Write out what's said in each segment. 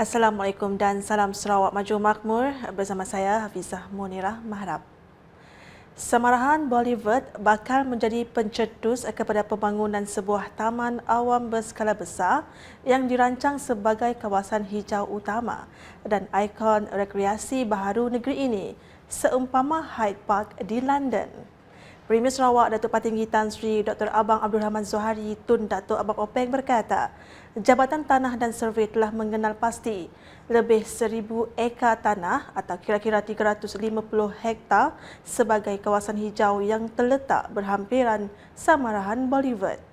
Assalamualaikum dan salam Sarawak Maju Makmur bersama saya Hafizah Munirah Maharap. Samarahan Bollywood bakal menjadi pencetus kepada pembangunan sebuah taman awam berskala besar yang dirancang sebagai kawasan hijau utama dan ikon rekreasi baharu negeri ini seumpama Hyde Park di London. Premier Sarawak Datuk Patinggi Tan Sri Dr. Abang Abdul Rahman Zohari Tun Datuk Abang Openg berkata, Jabatan Tanah dan Survey telah mengenal pasti lebih seribu ekar tanah atau kira-kira 350 hektar sebagai kawasan hijau yang terletak berhampiran Samarahan Bollywood.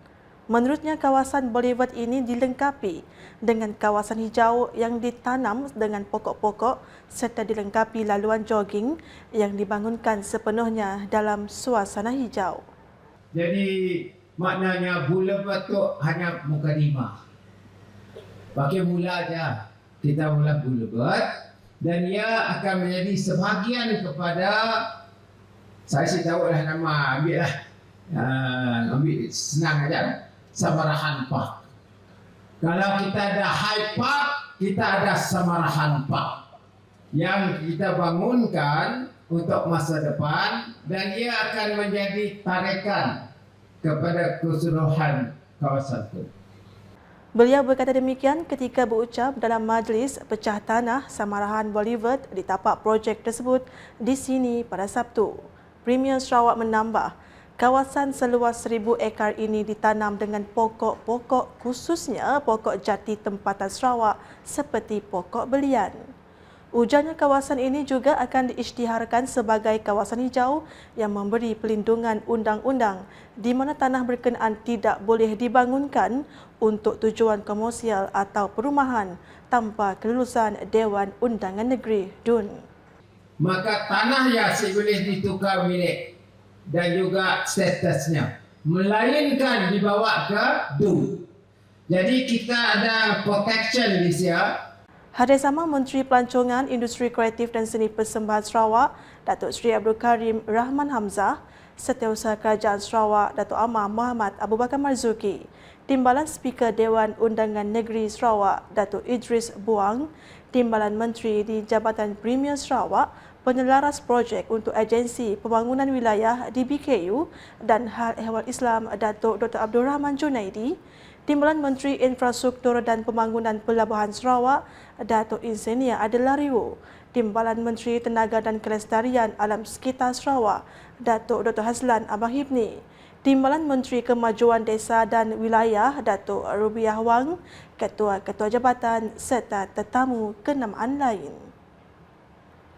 Menurutnya kawasan Bollywood ini dilengkapi dengan kawasan hijau yang ditanam dengan pokok-pokok serta dilengkapi laluan jogging yang dibangunkan sepenuhnya dalam suasana hijau. Jadi maknanya Boulevard tu hanya muka lima. Pakai mula aja. Kita mula Boulevard dan ia akan menjadi sebahagian kepada saya sih tahu lah nama ambil lah. Uh, ambil senang aja lah. Samarahan Park. Kalau kita ada High Park, kita ada Samarahan Park. Yang kita bangunkan untuk masa depan dan ia akan menjadi tarikan kepada keseluruhan kawasan itu. Beliau berkata demikian ketika berucap dalam majlis pecah tanah Samarahan Bollywood di tapak projek tersebut di sini pada Sabtu. Premier Sarawak menambah, Kawasan seluas seribu ekar ini ditanam dengan pokok-pokok khususnya pokok jati tempatan Sarawak seperti pokok belian. Ujarnya kawasan ini juga akan diisytiharkan sebagai kawasan hijau yang memberi pelindungan undang-undang di mana tanah berkenaan tidak boleh dibangunkan untuk tujuan komersial atau perumahan tanpa kelulusan Dewan Undangan Negeri DUN. Maka tanah yang boleh ditukar milik dan juga statusnya melainkan dibawa ke DU. Jadi kita ada protection di sini. Hari sama Menteri Pelancongan Industri Kreatif dan Seni Persembahan Sarawak, Datuk Seri Abdul Karim Rahman Hamzah, Setiausaha Kerajaan Sarawak, Datuk Amah Muhammad Abu Bakar Marzuki, Timbalan Speaker Dewan Undangan Negeri Sarawak, Datuk Idris Buang, Timbalan Menteri di Jabatan Premier Sarawak, penyelaras projek untuk agensi pembangunan wilayah di dan Hal Ehwal Islam Datuk Dr. Abdul Rahman Junaidi, Timbalan Menteri Infrastruktur dan Pembangunan Pelabuhan Sarawak, Datuk Insenia Adelariwo, Timbalan Menteri Tenaga dan Kelestarian Alam Sekitar Sarawak, Datuk Dr. Hazlan Abang Hibni, Timbalan Menteri Kemajuan Desa dan Wilayah Datuk Rubiah Wang, Ketua-Ketua Jabatan serta tetamu kenamaan lain.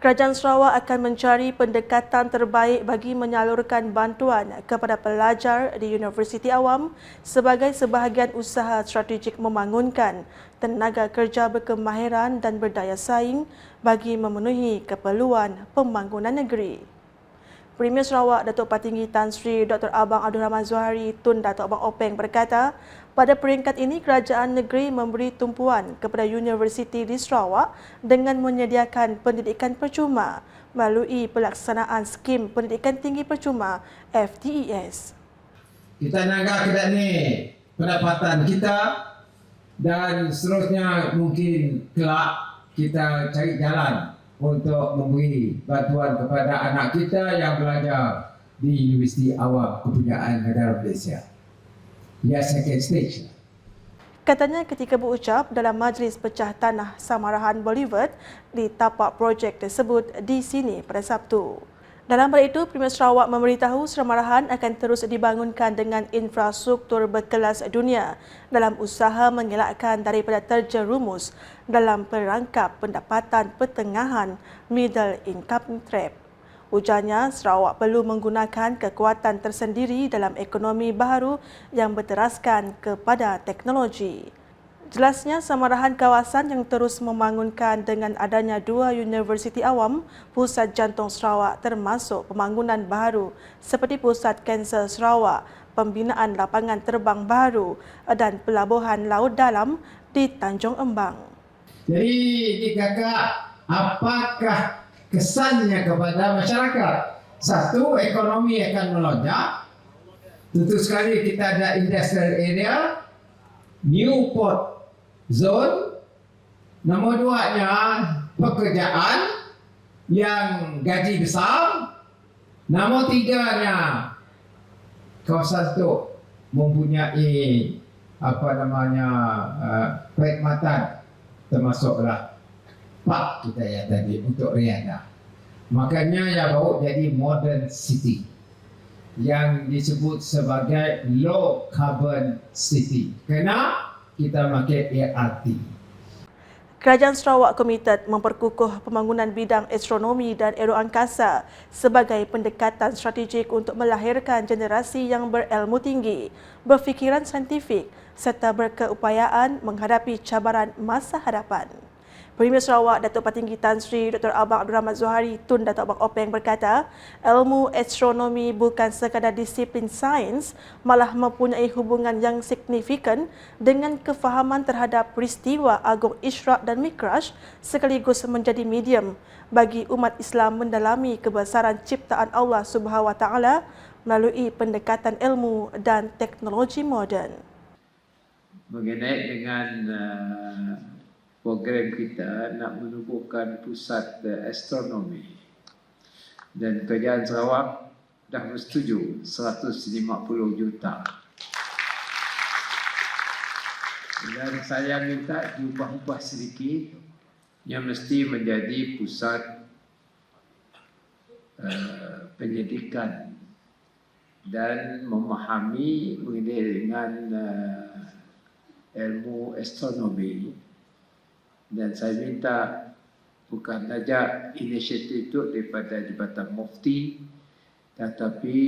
Kerajaan Sarawak akan mencari pendekatan terbaik bagi menyalurkan bantuan kepada pelajar di Universiti Awam sebagai sebahagian usaha strategik membangunkan tenaga kerja berkemahiran dan berdaya saing bagi memenuhi keperluan pembangunan negeri. Premier Sarawak Datuk Patinggi Tan Sri Dr. Abang Abdul Rahman Zuhari Tun Datuk Abang Openg berkata, pada peringkat ini kerajaan negeri memberi tumpuan kepada universiti di Sarawak dengan menyediakan pendidikan percuma melalui pelaksanaan skim pendidikan tinggi percuma FTES. Kita naga kita ni pendapatan kita dan seterusnya mungkin kelak kita cari jalan untuk memberi bantuan kepada anak kita yang belajar di Universiti Awam Kepunyaan Negara Malaysia. Ya, second stage. Katanya ketika berucap dalam majlis pecah tanah Samarahan Bollywood di tapak projek tersebut di sini pada Sabtu. Dalam hal itu, Premier Sarawak memberitahu Samarahan akan terus dibangunkan dengan infrastruktur berkelas dunia dalam usaha mengelakkan daripada terjerumus dalam perangkap pendapatan pertengahan middle income trap. Ujarnya, Sarawak perlu menggunakan kekuatan tersendiri dalam ekonomi baru yang berteraskan kepada teknologi. Jelasnya samarahan kawasan yang terus membangunkan dengan adanya dua universiti awam, Pusat Jantung Sarawak termasuk pembangunan baru seperti Pusat Kanser Sarawak, pembinaan lapangan terbang baru dan pelabuhan laut dalam di Tanjung Embang. Jadi, ini kakak, apakah kesannya kepada masyarakat? Satu, ekonomi akan melonjak. Tentu sekali kita ada industrial area, new zone Nombor duanya, pekerjaan yang gaji besar. Nombor tiganya, kawasan itu mempunyai apa namanya uh, perkhidmatan termasuklah park kita ya tadi untuk riadah. Makanya ya baru jadi modern city yang disebut sebagai low carbon city. Kena kita pakai ART. Kerajaan Sarawak komited memperkukuh pembangunan bidang astronomi dan aeroangkasa sebagai pendekatan strategik untuk melahirkan generasi yang berilmu tinggi, berfikiran saintifik serta berkeupayaan menghadapi cabaran masa hadapan. Premier Sarawak Datuk Patinggi Tan Sri Dr. Abang Abdul Rahman Zuhari Tun Datuk Abang Openg berkata, ilmu astronomi bukan sekadar disiplin sains, malah mempunyai hubungan yang signifikan dengan kefahaman terhadap peristiwa agung Ishraq dan Mikraj sekaligus menjadi medium bagi umat Islam mendalami kebesaran ciptaan Allah Subhanahu Wa Taala melalui pendekatan ilmu dan teknologi moden. Mengenai dengan uh, program kita nak menubuhkan pusat uh, astronomi. Dan kerajaan Sarawak dah bersetuju 150 juta. Dan saya minta diubah-ubah sedikit yang mesti menjadi pusat uh, penyidikan dan memahami mengenai dengan uh, ilmu astronomi dan saya minta bukan saja inisiatif itu daripada Jabatan Mufti tetapi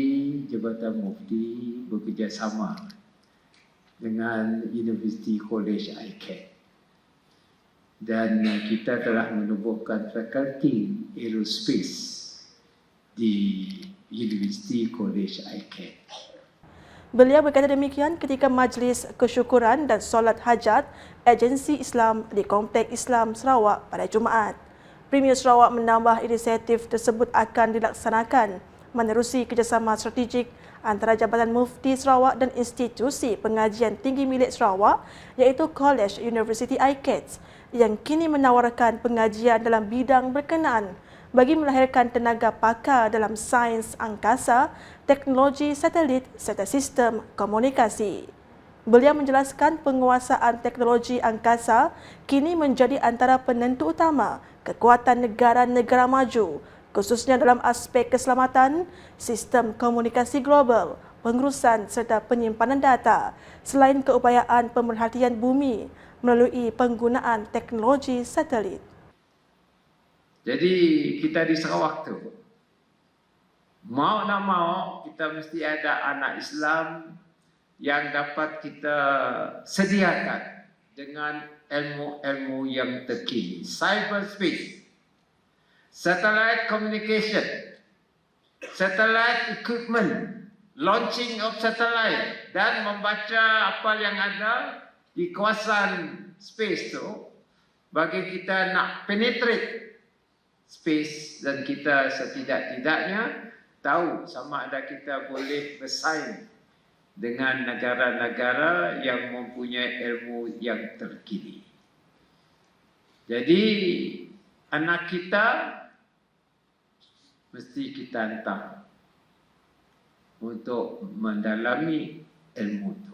Jabatan Mufti bekerjasama dengan University College ICAT dan kita telah menubuhkan fakulti aerospace di University College ICAT. Beliau berkata demikian ketika majlis kesyukuran dan solat hajat Agensi Islam di Komplek Islam Sarawak pada Jumaat. Premier Sarawak menambah inisiatif tersebut akan dilaksanakan menerusi kerjasama strategik antara Jabatan Mufti Sarawak dan institusi pengajian tinggi milik Sarawak iaitu College University ICATS yang kini menawarkan pengajian dalam bidang berkenaan bagi melahirkan tenaga pakar dalam sains angkasa, teknologi satelit serta sistem komunikasi. Beliau menjelaskan penguasaan teknologi angkasa kini menjadi antara penentu utama kekuatan negara-negara maju khususnya dalam aspek keselamatan, sistem komunikasi global, pengurusan serta penyimpanan data selain keupayaan pemerhatian bumi melalui penggunaan teknologi satelit. Jadi kita di Sarawak tu mau nak mau kita mesti ada anak Islam yang dapat kita sediakan dengan ilmu-ilmu yang terkini. Cyberspace, satellite communication, satellite equipment, launching of satellite dan membaca apa yang ada di kawasan space tu bagi kita nak penetrate space dan kita setidak-tidaknya tahu sama ada kita boleh bersaing dengan negara-negara yang mempunyai ilmu yang terkini. Jadi anak kita mesti kita hantar untuk mendalami ilmu itu.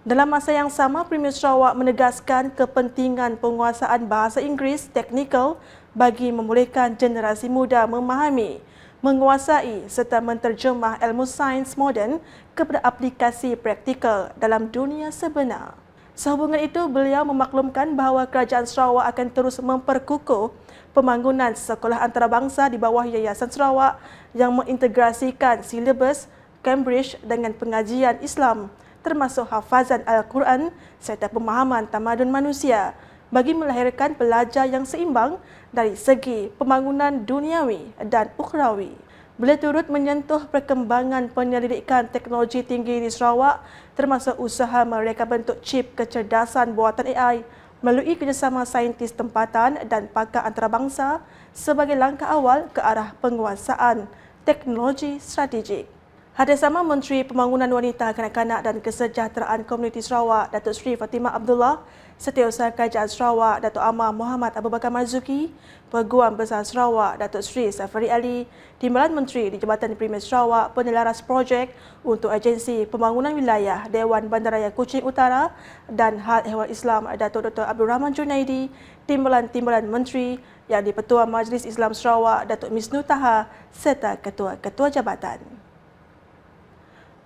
Dalam masa yang sama, Premier Sarawak menegaskan kepentingan penguasaan bahasa Inggeris teknikal bagi membolehkan generasi muda memahami, menguasai serta menterjemah ilmu sains moden kepada aplikasi praktikal dalam dunia sebenar. Sehubungan itu, beliau memaklumkan bahawa Kerajaan Sarawak akan terus memperkukuh pembangunan sekolah antarabangsa di bawah Yayasan Sarawak yang mengintegrasikan silibus Cambridge dengan pengajian Islam termasuk hafazan Al-Quran serta pemahaman tamadun manusia bagi melahirkan pelajar yang seimbang dari segi pembangunan duniawi dan ukhrawi. Beliau turut menyentuh perkembangan penyelidikan teknologi tinggi di Sarawak termasuk usaha mereka bentuk chip kecerdasan buatan AI melalui kerjasama saintis tempatan dan pakar antarabangsa sebagai langkah awal ke arah penguasaan teknologi strategik. Hadir sama Menteri Pembangunan Wanita, Kanak-kanak dan Kesejahteraan Komuniti Sarawak, Datuk Seri Fatimah Abdullah, Setiausaha Kerajaan Sarawak, Datuk Amar Muhammad Abu Bakar Marzuki, Peguam Besar Sarawak, Datuk Seri Safari Ali, Timbalan Menteri di Jabatan Premier Sarawak penyelaras projek untuk Agensi Pembangunan Wilayah Dewan Bandaraya Kuching Utara dan Hal Ehwal Islam Datuk Dr. Abdul Rahman Junaidi, Timbalan-Timbalan Menteri yang di-Pertua Majlis Islam Sarawak Datuk Misnu Taha serta ketua-ketua jabatan.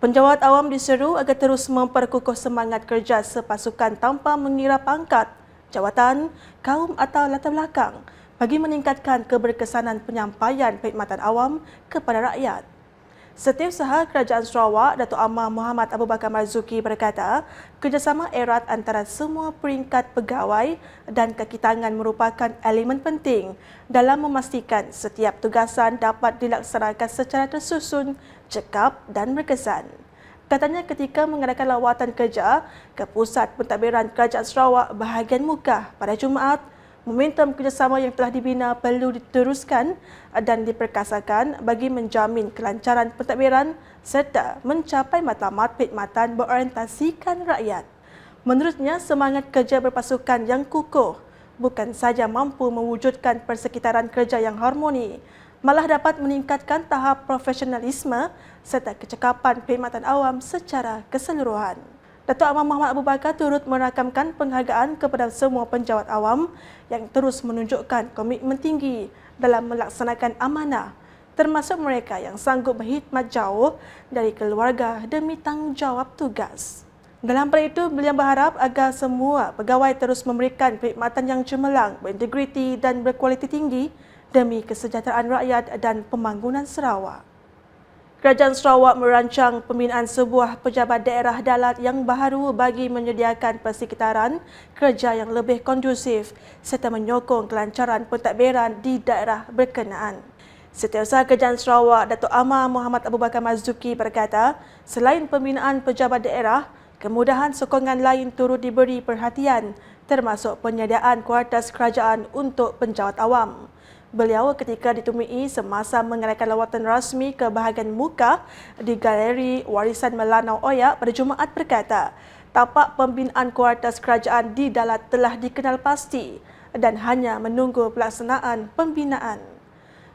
Penjawat awam diseru agar terus memperkukuh semangat kerja sepasukan tanpa mengira pangkat, jawatan, kaum atau latar belakang bagi meningkatkan keberkesanan penyampaian perkhidmatan awam kepada rakyat. Setiausaha Kerajaan Sarawak, Datuk Amar Muhammad Abu Bakar Marzuki berkata, kerjasama erat antara semua peringkat pegawai dan kaki tangan merupakan elemen penting dalam memastikan setiap tugasan dapat dilaksanakan secara tersusun, cekap dan berkesan. Katanya ketika mengadakan lawatan kerja ke Pusat Pentadbiran Kerajaan Sarawak bahagian Mukah pada Jumaat, momentum kerjasama yang telah dibina perlu diteruskan dan diperkasakan bagi menjamin kelancaran pentadbiran serta mencapai matlamat perkhidmatan berorientasikan rakyat. Menurutnya, semangat kerja berpasukan yang kukuh bukan saja mampu mewujudkan persekitaran kerja yang harmoni, malah dapat meningkatkan tahap profesionalisme serta kecekapan perkhidmatan awam secara keseluruhan. Datuk Amar Muhammad Abu Bakar turut merakamkan penghargaan kepada semua penjawat awam yang terus menunjukkan komitmen tinggi dalam melaksanakan amanah termasuk mereka yang sanggup berkhidmat jauh dari keluarga demi tanggungjawab tugas. Dalam pada itu, beliau berharap agar semua pegawai terus memberikan perkhidmatan yang cemerlang, berintegriti dan berkualiti tinggi demi kesejahteraan rakyat dan pembangunan Sarawak. Kerajaan Sarawak merancang pembinaan sebuah pejabat daerah dalat yang baharu bagi menyediakan persekitaran kerja yang lebih kondusif serta menyokong kelancaran pentadbiran di daerah berkenaan. Setiausaha Kerajaan Sarawak Datuk Amar Muhammad Abu Bakar Mazuki berkata, selain pembinaan pejabat daerah, kemudahan sokongan lain turut diberi perhatian termasuk penyediaan kuartus kerajaan untuk penjawat awam. Beliau ketika ditemui semasa mengadakan lawatan rasmi ke bahagian muka di Galeri Warisan Melanau Oyak pada Jumaat berkata, tapak pembinaan kuartus kerajaan di Dalat telah dikenal pasti dan hanya menunggu pelaksanaan pembinaan.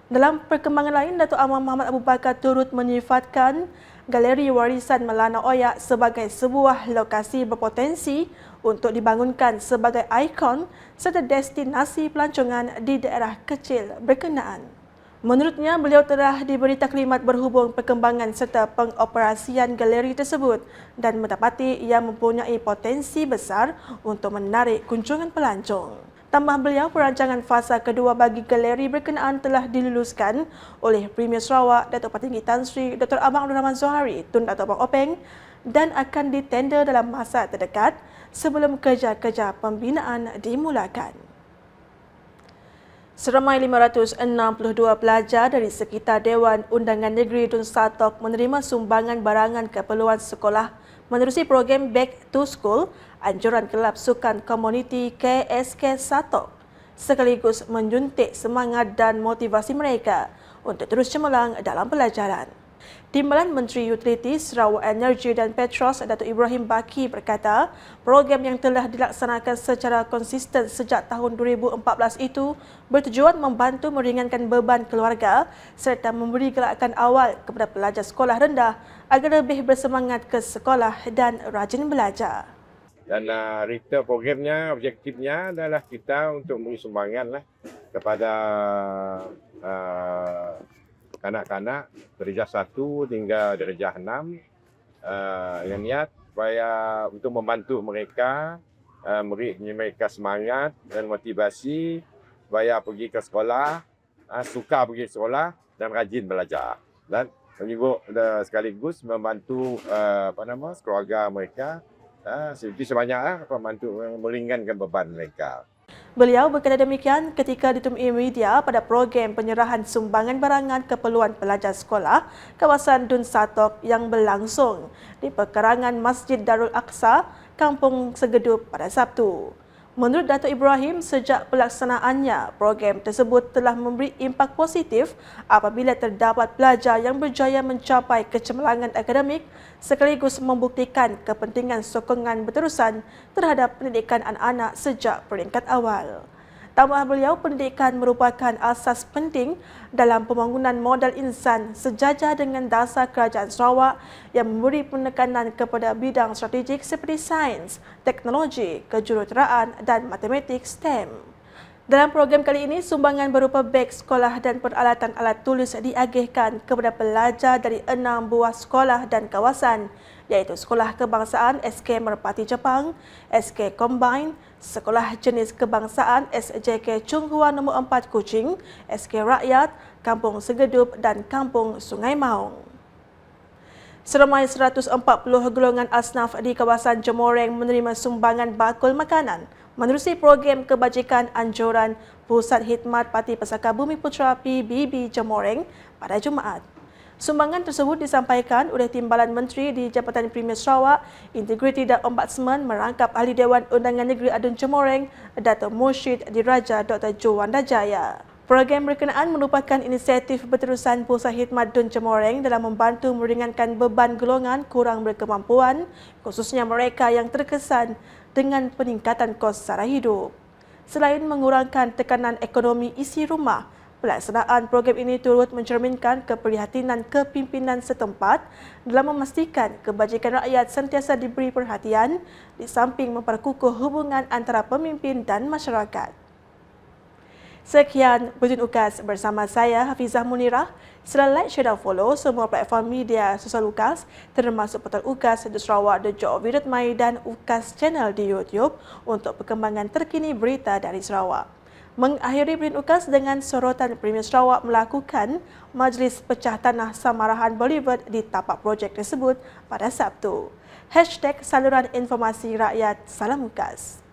Dalam perkembangan lain, Datuk Amar Muhammad Abu Bakar turut menyifatkan Galeri Warisan Melanau Oyak sebagai sebuah lokasi berpotensi untuk dibangunkan sebagai ikon serta destinasi pelancongan di daerah kecil berkenaan. Menurutnya, beliau telah diberi taklimat berhubung perkembangan serta pengoperasian galeri tersebut dan mendapati ia mempunyai potensi besar untuk menarik kunjungan pelancong. Tambah beliau, perancangan fasa kedua bagi galeri berkenaan telah diluluskan oleh Premier Sarawak Datuk Patinggi Tan Sri Dr. Abang Abdul Rahman Zohari Tun Datuk Abang Openg dan akan ditender dalam masa terdekat sebelum kerja-kerja pembinaan dimulakan. Seramai 562 pelajar dari sekitar Dewan Undangan Negeri Dun Satok menerima sumbangan barangan keperluan sekolah menerusi program Back to School anjuran Kelab Sukan Komuniti KSK Satok sekaligus menjuntik semangat dan motivasi mereka untuk terus cemerlang dalam pelajaran. Timbalan Menteri Utilities, Sarawak Energi dan Petros Datuk Ibrahim Baki berkata, program yang telah dilaksanakan secara konsisten sejak tahun 2014 itu bertujuan membantu meringankan beban keluarga serta memberi gerakan awal kepada pelajar sekolah rendah agar lebih bersemangat ke sekolah dan rajin belajar. Dan uh, retail programnya, objektifnya adalah kita untuk memberi sumbangan lah kepada uh, kanak-kanak darjah satu hingga darjah enam uh, yang niat supaya untuk membantu mereka uh, memberi mereka semangat dan motivasi supaya pergi ke sekolah, uh, suka pergi sekolah dan rajin belajar. Dan juga sekaligus membantu uh, apa nama keluarga mereka Ha, seperti sebanyaklah membantu meringankan beban mereka. Beliau berkata demikian ketika ditemui media pada program penyerahan sumbangan barangan keperluan pelajar sekolah kawasan Dun Satok yang berlangsung di perkarangan Masjid Darul Aqsa, Kampung Segedup pada Sabtu. Menurut Dato' Ibrahim, sejak pelaksanaannya, program tersebut telah memberi impak positif apabila terdapat pelajar yang berjaya mencapai kecemerlangan akademik sekaligus membuktikan kepentingan sokongan berterusan terhadap pendidikan anak-anak sejak peringkat awal. Tambah beliau, pendidikan merupakan asas penting dalam pembangunan modal insan sejajar dengan dasar kerajaan Sarawak yang memberi penekanan kepada bidang strategik seperti sains, teknologi, kejuruteraan dan matematik STEM. Dalam program kali ini, sumbangan berupa beg sekolah dan peralatan alat tulis diagihkan kepada pelajar dari enam buah sekolah dan kawasan iaitu Sekolah Kebangsaan SK Merpati Jepang, SK Combine, Sekolah Jenis Kebangsaan SJK Chung Hua nombor 4 Kuching, SK Rakyat, Kampung Segedup dan Kampung Sungai Maung. Seramai 140 golongan asnaf di kawasan Jemoreng menerima sumbangan bakul makanan menerusi program kebajikan anjuran Pusat Khidmat Parti Pesaka Bumi Putra PBB Jemoreng pada Jumaat. Sumbangan tersebut disampaikan oleh Timbalan Menteri di Jabatan Premier Sarawak, Integriti dan Ombudsman merangkap Ahli Dewan Undangan Negeri Adun Cemoreng, Dato' Mursyid Diraja Dr. Jo Wandajaya. Program berkenaan merupakan inisiatif berterusan Pusat Khidmat Dun Cemoreng dalam membantu meringankan beban golongan kurang berkemampuan, khususnya mereka yang terkesan dengan peningkatan kos sara hidup. Selain mengurangkan tekanan ekonomi isi rumah, Pelaksanaan program ini turut mencerminkan keprihatinan kepimpinan setempat dalam memastikan kebajikan rakyat sentiasa diberi perhatian di samping memperkukuh hubungan antara pemimpin dan masyarakat. Sekian Buletin UKAS bersama saya Hafizah Munirah. Sila like, share dan follow semua platform media sosial UKAS termasuk portal UKAS di Sarawak, The Job Mai dan UKAS Channel di YouTube untuk perkembangan terkini berita dari Sarawak mengakhiri Berin UKAS dengan sorotan Premier Sarawak melakukan Majlis Pecah Tanah Samarahan Bollywood di tapak projek tersebut pada Sabtu. Hashtag saluran informasi rakyat Salam UKAS.